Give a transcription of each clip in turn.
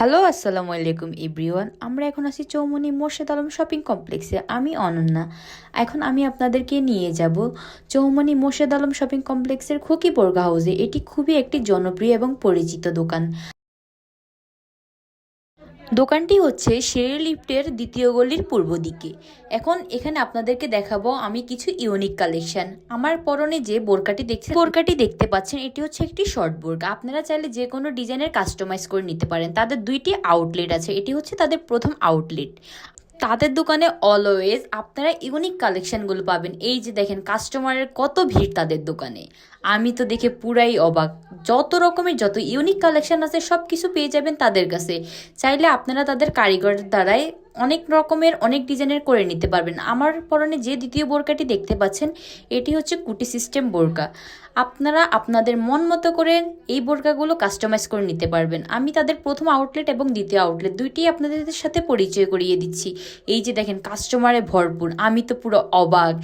Hello, আসসালামু আলাইকুম everyone. আমরা এখন আছি চৌমনি মোর্শেদ আলম শপিং কমপ্লেক্সে। আমি অনন্যা। এখন আমি আপনাদেরকে নিয়ে যাব চৌমনি মোর্শেদ আলম শপিং কমপ্লেক্সের খুকি বোরগা হাউসে। এটি খুবই একটি জনপ্রিয় এবং পরিচিত দোকান। দোকানটি হচ্ছে শেরি লিফটের দ্বিতীয় গলির পূর্ব দিকে। এখন এখানে আপনাদেরকে দেখাবো আমি কিছু ইউনিক কালেকশন। আমার পরনে যে বোরকাটি দেখছে বোরকাটি দেখতে পাচ্ছেন, এটি হচ্ছে একটি শর্ট বোরকা। আপনারা চাইলে যে কোনো ডিজাইনের কাস্টমাইজ করে নিতে পারেন। তাদের দুইটি আউটলেট আছে, এটি হচ্ছে তাদের প্রথম আউটলেট। তাদের দোকানে অলওয়েজ আপনারা ইউনিক কালেকশানগুলো পাবেন। এই যে দেখেন কাস্টমারের কত ভিড় তাদের দোকানে। আমি তো দেখে পুরাই অবাক। যত রকমের যত ইউনিক কালেকশান আছে সব কিছু পেয়ে যাবেন তাদের কাছে। চাইলে আপনারা তাদের কারিগরের দ্বারাই অনেক রকমের, অনেক ডিজাইনের করে নিতে পারবেন। আমার পরনে যে দ্বিতীয় বোরকাটি দেখতে পাচ্ছেন, এটি হচ্ছে কুটি সিস্টেম বোরকা। আপনারা আপনাদের মন মতো করে এই বোরকাগুলো কাস্টমাইজ করে নিতে পারবেন। আমি তাদের প্রথম আউটলেট এবং দ্বিতীয় আউটলেট দুইটি আপনাদের সাথে পরিচয় করিয়ে দিচ্ছি। এই যে দেখেন, কাস্টমারে ভরপুর, আমি তো পুরো অবাক।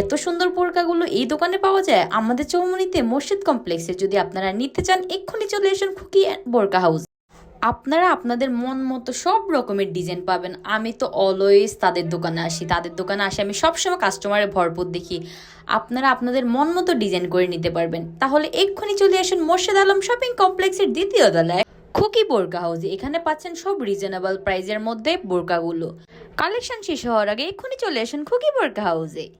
এত সুন্দর বোরকাগুলো এই দোকানে পাওয়া যায়? আমাদের চৌমনিতে মসজিদ কমপ্লেক্সে যদি আপনারা নিতে চান, এক্ষুনি চলে আসুন খুকি বোরকা হাউস। আপনারা আপনাদের মন মতো সব রকমের ডিজাইন পাবেন। আমি তো অলওয়েজ তাদের দোকানে আসি, তাদের দোকানে আসি আমি সবসময় কাস্টমারে ভরপুর দেখি। আপনারা আপনাদের মন মতো ডিজাইন করে নিতে পারবেন। তাহলে এক্ষুনি চলে আসুন মোর্শেদ আলম শপিং কমপ্লেক্সের দ্বিতীয় তলায়, খুকি বোরকা হাউসে এখানে পাচ্ছেন সব রিজনেবল প্রাইজের মধ্যে বোরকাগুলো। কালেকশন শেষ হওয়ার আগে এক্ষুনি চলে আসুন খুকি বোরকা হাউসে